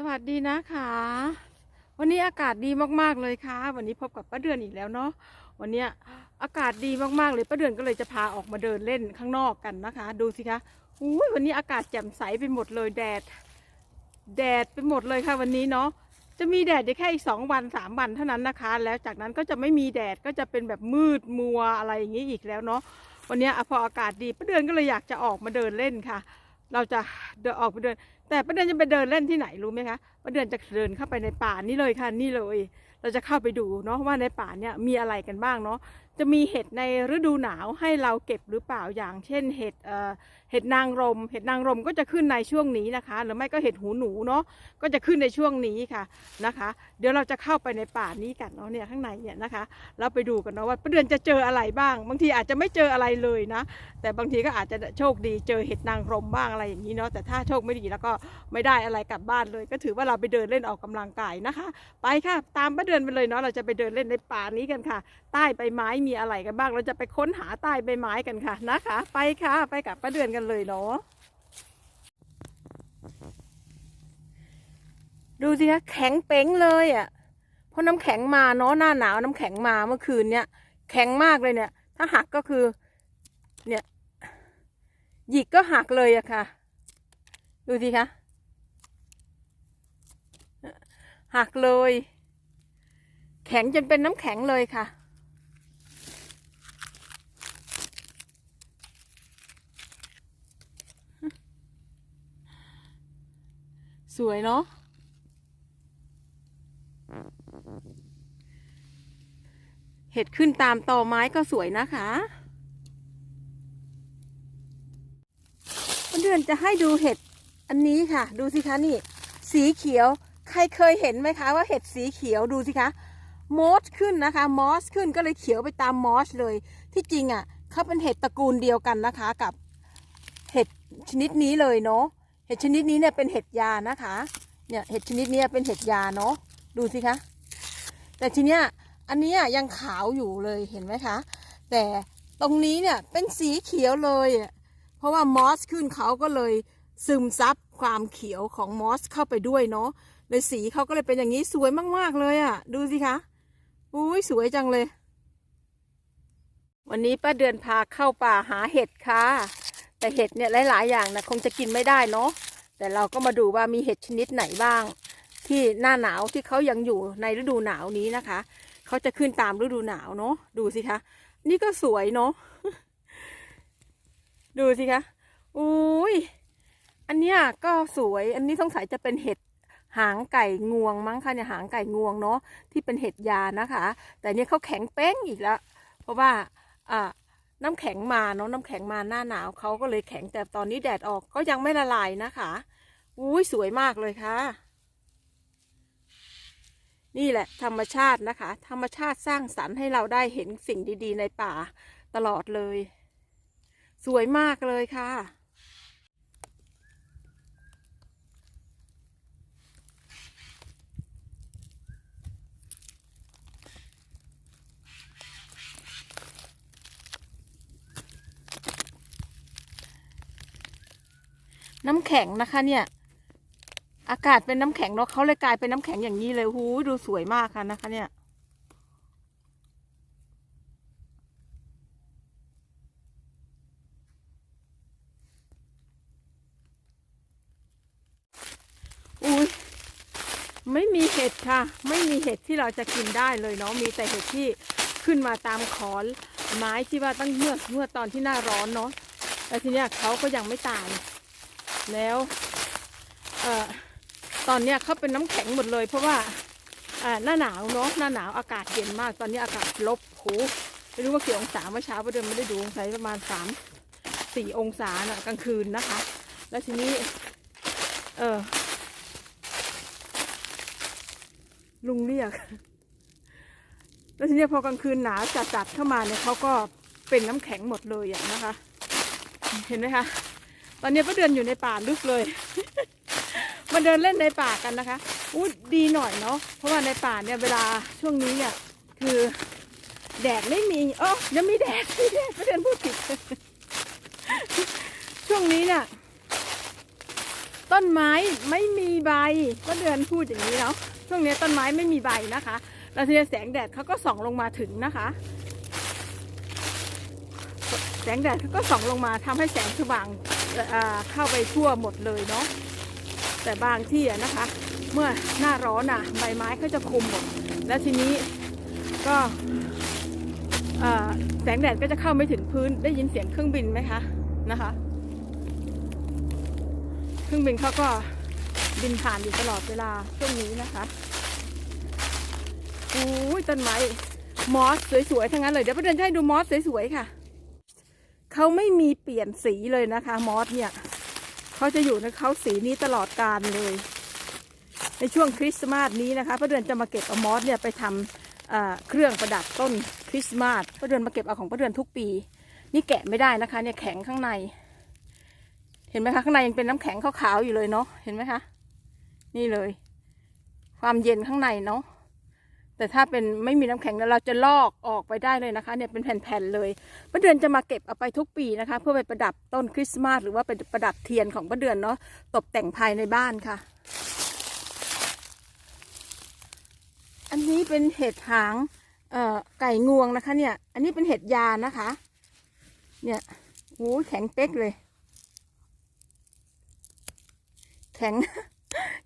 สวัสดีนะคะ วันนี้อากาศดีมากๆเลยค่ะ วันนี้พบกับป้าเดือนอีกแล้วเนาะวันนี้อากาศดีมากๆเลยป้าเดือนก็เลยจะพาออกมาเดินเล่นข้างนอกกันนะคะ ดูสิคะอุ้ยวันนี้อากาศแจ่มใสไปหมดเลยแดด แดดไปหมดเลยค่ะวันนี้เนาะจะมีแดดได้แค่อีกสองวันสามวันเท่านั้นนะคะ แล้วจากนั้นก็จะไม่มีแดดก็จะเป็นแบบมืดมัวอะไรอย่างนี้อีกแล้วเนาะวันนี้อพออากาศดีป้าเดือนก็เลยอยากจะออกมาเดินเล่นค่ะ เราจะเดินออกไปเดิน แต่ประเดือนจะไปเดินเล่นที่ไหนรู้ไหมคะป้าเดือนจะเดินเข้าไปในป่านี่เลยค่ะนี่เลย เราจะเข้าไปดูเนาะว่าในป่าเนี่ยมีอะไรกันบ้างเนาะจะมีเห็ดในฤดูหนาวให้เราเก็บหรือเปล่าอย่าง เช่นเห็ดเอ่อเห็ดนางรม เห็ดนางรมก็จะขึ้นในช่วงนี้นะคะ หรือไม่ก็เห็ดหูหนูเนาะก็จะขึ้นในช่วงนี้ค่ะนะคะ เดี๋ยวเราจะเข้าไปในป่านี้กันเนาะเนี่ยข้างในเนี่ยนะคะ เราไปดูกันเนาะว่าป้าเดือนจะเจออะไรบ้าง บางทีอาจจะไม่เจออะไรเลยนะ แต่บางทีก็อาจจะโชคดีเจอเห็ดนางรมบ้างอะไรอย่างนี้เนาะแต่ถ้าโชคไม่ดีแล้วก็ไม่ได้อะไรกลับบ้านเลย ก็ถือว่าเราไปเดินเล่นออกกำลังกายนะคะ ไปค่ะตามป้าเดือนไปเลยเนาะเราจะไปเดินเล่นในป่านี้กันค่ะ ใต้ใบไม้มีอะไรกันบ้าง เราจะไปค้นหาใต้ใบไม้กันค่ะนะคะ ไปค่ะ ไปกับป้าเดือนกันเลยเนาะดูสิคะแข็งเป้งเลยอะเพราะน้ำแข็งมาเนาะหน้าหนาวน้ำแข็งมาเมื่อคืนเนี้ยแข็งมากเลยเนี่ย ถ้าหักก็คือ เนี่ยหยิกก็หักเลยอะค่ะ ดูสิคะหักเลย แข็งจนเป็นน้ำแข็งเลยค่ะ สวยเนาะเห็ดขึ้นตามตอไม้ก็สวยนะคะเดือนจะให้ดูเห็ดอันนี้ค่ะ ดูสิคะนี่ สีเขียว ใครเคยเห็นไหมคะว่าเห็ดสีเขียวดูสิคะ มอสขึ้นนะคะมอสขึ้นก็เลยเขียวไปตามมอสเลย ที่จริงอะเขาเป็นเห็ดตระกูลเดียวกันนะคะกับเห็ดชนิดนี้เลยเนาะเห็ดชนิดนี้เนี่ยเป็นเห็ดยานะคะเนี่ยเห็ดชนิดนี้เป็นเห็ดยาเนาะดูสิคะแต่ทีเนี้ยอันนี้ยยังขาวอยู่เลยเห็นไหมคะ แต่ตรงนี้เนี่ยเป็นสีเขียวเลยอะเพราะว่ามอสขึ้นเขาก็เลยซึมซับความเขียวของมอสเข้าไปด้วยเนาะเลยสีเขาก็เลยเป็นอย่างนี้สวยมาก ๆ เลยอะ่ะ ดูสิคะ อุ้ยสวยจังเลย วันนี้ป้าเดือนพาเข้าป่าหาเห็ดค่ะ แต่เห็ดเนี่ยหลาย ๆ อย่างนะคงจะกินไม่ได้เนาะแต่เราก็มาดูว่ามีเห็ดชนิดไหนบ้าง ที่หน้าหนาวที่เขายังอยู่ในฤดูหนาวนี้นะคะเขาจะขึ้นตามฤดูหนาวเนาะดูสิคะ นี่ก็สวยเนาะดูสิคะอุ้ยอันเนี้ยก็สวยอันนี้สงสัยจะเป็นเห็ด หางไก่งวงมั้งคะเนี่ยหางไก่งวงเนาะที่เป็นเห็ดยานะคะ แต่เนี่ยเขาแข็งเป้งอีกแล้ว เพราะว่าอ่าน้ำแข็งมาเนาะน้ำแข็งมาหน้าหนาวเขาก็เลยแข็งแต่ตอนนี้แดดออกก็ยังไม่ละลายนะคะอุ้ยสวยมากเลยค่ะ นี่แหละธรรมชาตินะคะ ธรรมชาติสร้างสรรค์ให้เราได้เห็นสิ่งดีๆ ในป่าตลอดเลย สวยมากเลยค่ะ น้ำแข็งนะคะเนี่ย อากาศเป็นน้ำแข็งเนาะเขาเลยกลายเป็นน้ำแข็งอย่างนี้เลยหูดูสวยมากค่ะนะคะ เนี่ยอุ้ยไม่มีเห็ดค่ะ ไม่มีเห็ดที่เราจะกินได้เลยเนาะมีแต่เห็ดที่ขึ้นมาตามขอนไม้ที่ว่าตั้งเมื่อเมื่อตอนที่หน้าร้อนเนาะแล้วทีเนี้ยเขาก็ยังไม่ตาย แล้วอตอนเนี้ยเขาเป็นน้ำแข็งหมดเลย เพราะว่าหน้าหนาวเนาะหน้าหนาวอากาศเย็นมาก ตอนนี้อากาศลบโหไม่รู้ว่ากี่องศาเมื่อเช้าประเดิมไม่ได้ดูใส่ประมาณสามสี่องศาน่ะกลางคืนนะคะ แล้วทีนี้ เออลุงเรียก แล้วทีนี้พอกลางคืนหนาวจัดๆเข้ามาเนี่ยเขาก็เป็นน้ำแข็งหมดเลยอะนะคะ เห็นไหมคะ ตอนนี้ป้าเดือนอยู่ในป่าลึกเลย มาเดินเล่นในป่ากันนะคะอู้ดีหน่อยเนาะ เพราะว่าในป่าเนี่ยเวลาช่วงนี้เนี่ยคือแดดไม่มีเออยังมีแดดไม่แดดป้าเดือนพูดผิด ช่วงนี้เนี่ยต้นไม้ไม่มีใบก็เดือนพูดอย่างนี้เนาะ ช่วงนี้ต้นไม้ไม่มีใบนะคะ แล้วทีนี้แสงแดดเขาก็ส่องลงมาถึงนะคะแสงแดดเขาก็ส่องลงมาทำให้แสงสว่าง เข้าไปทั่วหมดเลยเนาะแต่บางที่อะนะคะ เมื่อหน้าร้อนอะใบไม้ก็จะคลุมหมดแล้วทีนี้ก็แสงแดดก็จะเข้าไม่ถึงพื้นได้ยินเสียงเครื่องบินไหมคะนะคะ เครื่องบินเขาก็บินผ่านอยู่ตลอดเวลาช่วงนี้นะคะโอ้ยต้นไม้มอสสวยๆทั้งนั้นเลยเดี๋ยวประเด็นจะให้ดูมอสสวยๆค่ะ เขาไม่มีเปลี่ยนสีเลยนะคะ มอสเนี่ยเขาจะอยู่ในเขาสีนี้ตลอดกาลเลย ในช่วงคริสต์มาสนี้นะคะประเดือนจะมาเก็บเอามอสเนี่ยไปทำเอ่อเครื่องประดับต้นคริสต์มาสประเดือนมาเก็บเอาของประเดือนทุกปี นี่แกะไม่ได้นะคะ เนี่ยแข็งข้างใน เห็นไหมคะข้างในยังเป็นน้ำแข็งขาวๆอยู่เลยเนาะเห็นไหมคะนี่เลย ความเย็นข้างในเนาะ แต่ถ้าเป็นไม่มีน้ำแข็งแล้วเราจะลอกออกไปได้เลยนะคะเนี่ยเป็นแผ่นๆเลยป้าเดือนจะมาเก็บเอาไปทุกปีนะคะ เพื่อไปประดับต้นคริสต์มาสหรือว่าเป็นประดับเทียนของป้าเดือนเนาะตกแต่งภายในบ้านค่ะ อันนี้เป็นเห็ดหางเอ่อไก่งวงนะคะ เนี่ย อันนี้เป็นเห็ดยานะคะ เนี่ยโอ้แข็งเป๊กเลย แข็ง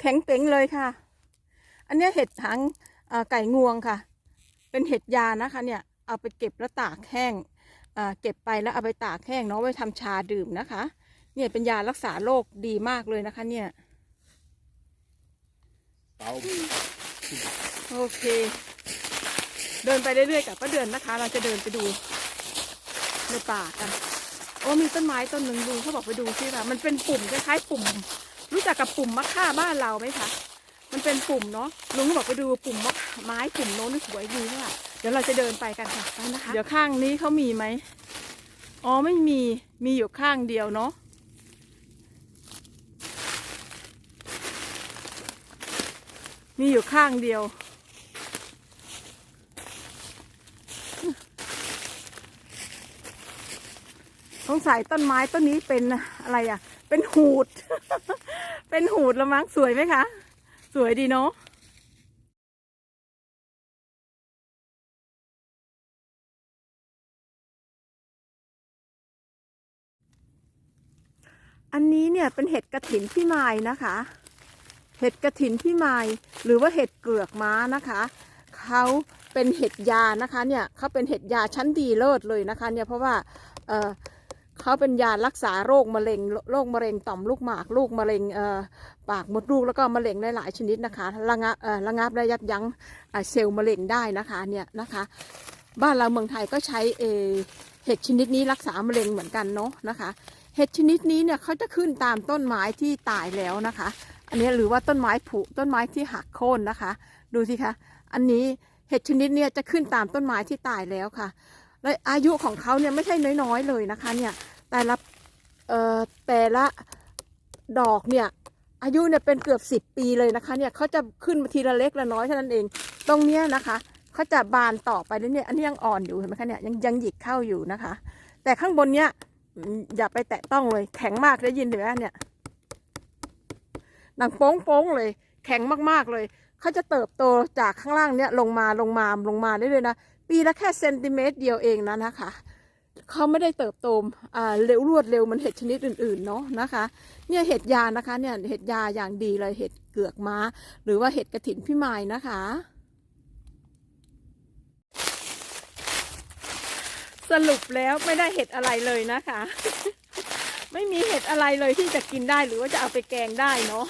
แข็งเป๋งเลยค่ะ อันนี้เห็ดหาง ไก่งวงค่ะ เป็นเห็ดยานะคะเนี่ยเอาไปเก็บแล้วตากแห้งเก็บไปแล้วเอาไปตากแห้งเนาะไว้ทำชาดื่มนะคะ เนี่ยเป็นยารักษาโรคดีมากเลยนะคะ เนี่ยโอเค เดินไปเรื่อยๆกับป้าเดือนนะคะ เราจะเดินไปดูในป่ากันโอ้มีต้นไม้ต้นหนึ่งดูเขาบอกไปดูสิค่ะมันเป็นปุ่มคล้ายๆปุ่ม รู้จักกับปุ่มมะค่าบ้านเราไหมคะ มันเป็นปุ่มเนาะลุงก็บอกไปดูปุ่มไม้ปุ่มโน้นสวยดีค่ะเดี๋ยวเราจะเดินไปกันค่ะไปนะคะ เดี๋ยวข้างนี้เขามีไหมอ๋อไม่มีมีอยู่ข้างเดียวเนาะมีอยู่ข้างเดียว สงสัยต้นไม้ต้นนี้เป็นอะไรอะ เป็นหูด เป็นหูดละมั้งสวยไหมคะ สวยดีเนาะอันนี้เนี่ยเป็นเห็ดกระถินพี่ไม้นะคะ เห็ดกระถินพี่ไม้หรือว่าเห็ดเกือกม้านะคะเขาเป็นเห็ดยานะคะเนี่ยเขาเป็นเห็ดยาชั้นดีเลิศเลยนะคะเนี่ยเพราะว่าเออ เขาเป็นยารักษาโรคมะเร็งโรคมะเร็งต่อมลูกหมากลูกมะเร็งปากมดลูกแล้วก็มะเร็งหลายๆชนิดนะคะระงับระงับและยับยั้งเซลล์มะเร็งได้นะคะเนี่ยนะคะ บ้านเราเมืองไทยก็ใช้เอเห็ดชนิดนี้รักษามะเร็งเหมือนกันเนาะนะคะเห็ดชนิดนี้เนี่ยเขาจะขึ้นตามต้นไม้ที่ตายแล้วนะคะ อันนี้หรือว่าต้นไม้ผุต้นไม้ที่หักโค่นนะคะ ดูสิคะอันนี้เห็ดชนิดเนี่ยจะขึ้นตามต้นไม้ที่ตายแล้วค่ะ และอายุของเขาเนี่ยไม่ใช่น้อยๆเลยนะคะเนี่ยแต่ละเอ่อแต่ละดอกเนี่ยอายุเนี่ยเป็นเกือบสิบปีเลยนะคะเนี่ยเขาจะขึ้นมาทีละเล็กละน้อยเท่านั้นเอง ตรงเนี้ยนะคะเขาจะบานต่อไปแล้วเนี่ยอันนี้ยังอ่อนอยู่เห็นไหมคะเนี่ยยังยังหยิกเข้าอยู่นะคะ แต่ข้างบนเนี้ยอย่าไปแตะต้องเลยแข็งมากได้ยินเห็นไหมเนี่ยหนังโป้งโป้งๆเลย แข็งมากๆเลยเขาจะเติบโตจากข้างล่างเนี่ยลงมาลงมาลงมาได้เลยนะ ปีละแค่เซนติเมตรเดียวเองนะนะคะเขาไม่ได้เติบโตอ่าเร็วรวดเร็วเหมันเห็ดชนิดอื่นๆเนาะนะคะ เนี่ยเห็ดยานะคะเนี่ยเห็ดยาอย่างดีเลยเห็ดเกือกม้า หรือว่าเห็ดกระถินพี่ไม้นะคะ สรุปแล้วไม่ได้เห็ดอะไรเลยนะคะ ไม่มีเห็ดอะไรเลยที่จะกินได้หรือว่าจะเอาไปแกงได้เนาะ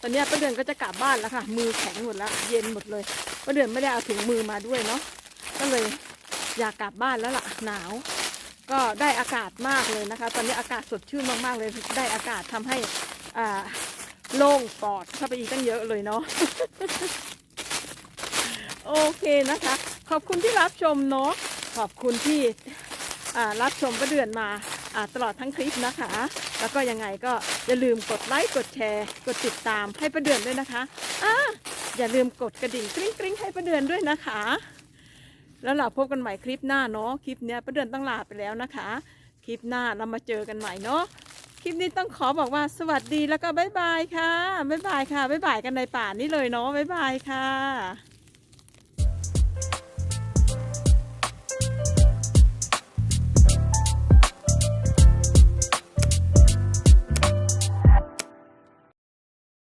ตอนนี้ป้าเดือนก็จะกลับบ้านแล้วค่ะ มือแข็งหมดแล้วเย็นหมดเลยป้าเดือนไม่ได้เอาถุงมือมาด้วยเนาะก็เลยอยากกลับบ้านแล้วล่ะหนาว ก็ได้อากาศมากเลยนะคะ ตอนนี้อากาศสดชื่นมากๆเลยได้อากาศทำให้อ่าโล่งปอดเข้าไปอีกตั้งเยอะเลยเนาะโอเคนะคะ ขอบคุณที่รับชมเนาะขอบคุณที่อ่ารับชมป้าเดือนมา ตลอดทั้งคลิปนะคะ แล้วก็ยังไงก็อย่าลืมกดไลค์กดแชร์ กดติดตามให้ประเดือนด้วยนะคะอ่าอย่าลืมกดกระดิ่งกริ๊งกริ๊งให้ประเดือนด้วยนะคะ แล้วเราพบกันใหม่คลิปหน้าเนาะคลิปเนี้ยประเดือนต้องลาไปแล้วนะคะ คลิปหน้าเรามาเจอกันใหม่เนาะคลิปนี้ต้องขอบอกว่าสวัสดีแล้วก็บ๊ายบายค่ะบ๊ายบายค่ะบ๊ายบายกันในป่านี่เลยเนาะบ๊ายบายค่ะ